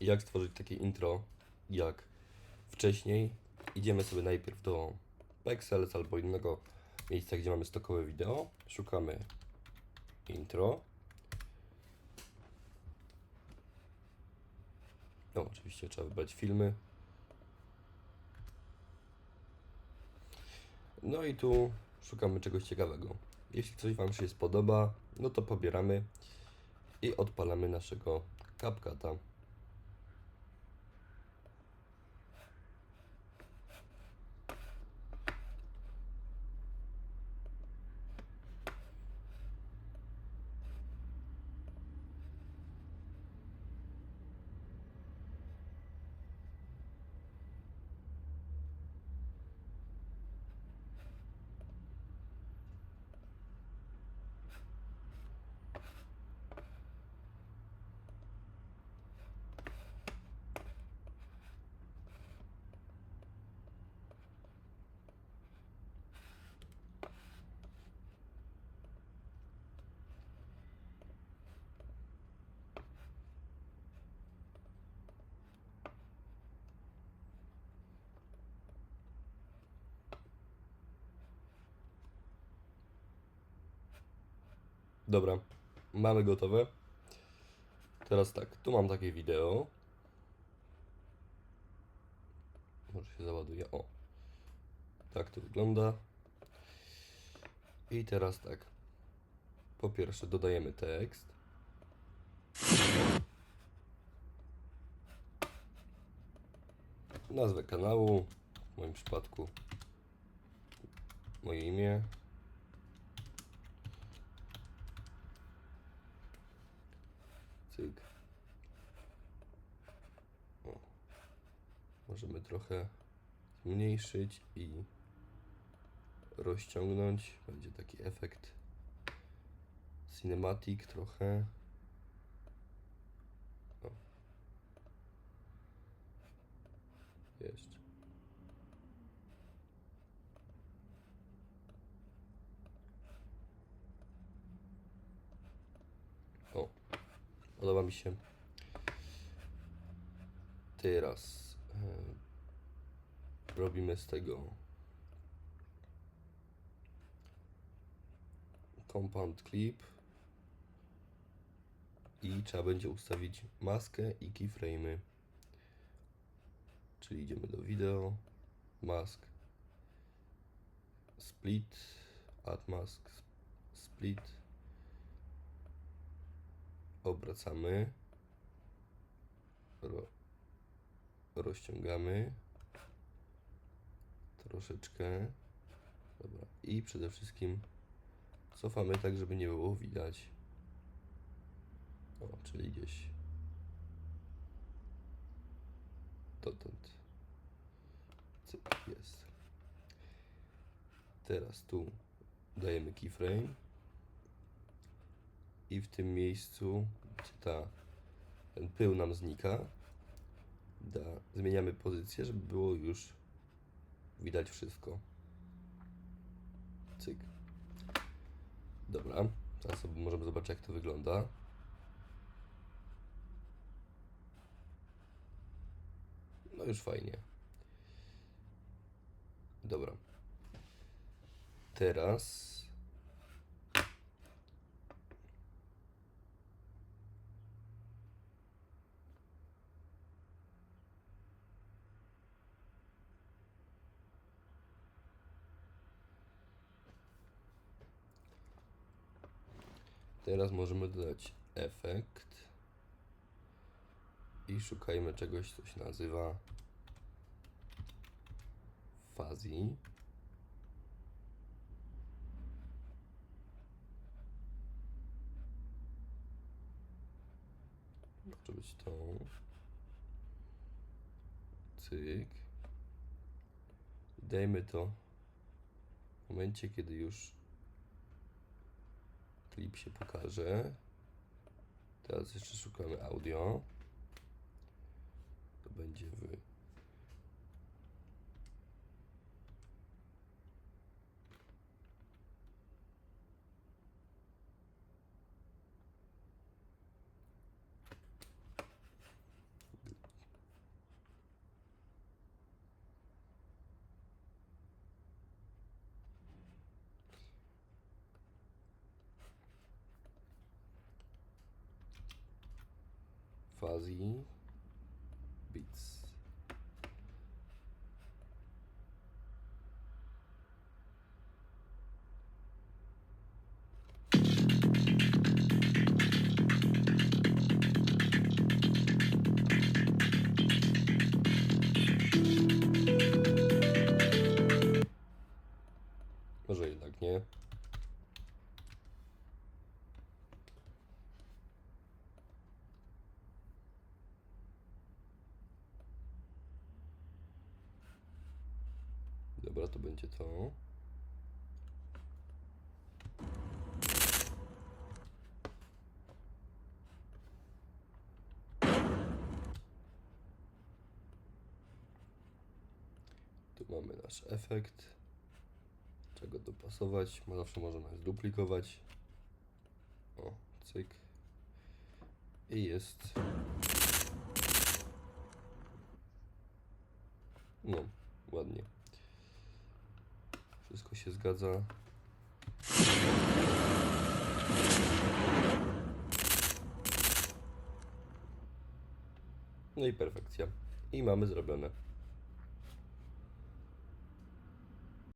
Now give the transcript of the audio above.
jak stworzyć takie intro jak wcześniej. Idziemy sobie najpierw do Pexels albo innego miejsca, gdzie mamy stokowe wideo. Szukamy intro. No, oczywiście trzeba wybrać filmy. No i tu szukamy czegoś ciekawego. Jeśli coś Wam się spodoba, no to pobieramy i odpalamy naszego CapCuta. Dobra, mamy gotowe. Teraz tak, tu mam takie wideo. Może się załaduje. O. Tak to wygląda. I teraz tak. Po pierwsze dodajemy tekst. Nazwę kanału. W moim przypadku moje imię. Cyk. O. Możemy trochę zmniejszyć i rozciągnąć. Będzie taki efekt cinematic trochę. O. Jeszcze. O. Podoba mi się. Teraz e, robimy z tego compound clip i trzeba będzie ustawić maskę i keyframe'y. Czyli idziemy do wideo, mask, split, add mask, split, obracamy, ro, rozciągamy troszeczkę. Dobra. I przede wszystkim cofamy tak, żeby nie było widać. O, czyli gdzieś dotąd. Jest. Teraz tu dajemy keyframe i w tym miejscu, gdzie ta, ten pył nam znika, da, zmieniamy pozycję, żeby było już widać wszystko. Cyk. Dobra, teraz sobie możemy zobaczyć jak to wygląda. No już fajnie. Dobra. Teraz Teraz możemy dodać efekt i szukajmy czegoś, co się nazywa fuzzy. Może być to. Cyk. Dajmy to w momencie, kiedy już klip się pokaże. Teraz jeszcze szukamy audio. To będzie w Fuzzy Beats. Może jednak nie. Dobra, to będzie to. Tu mamy nasz efekt. Czego dopasować? Zawsze możemy zduplikować. O, cyk. I jest. No, ładnie. Wszystko się zgadza. No i perfekcja. I mamy zrobione.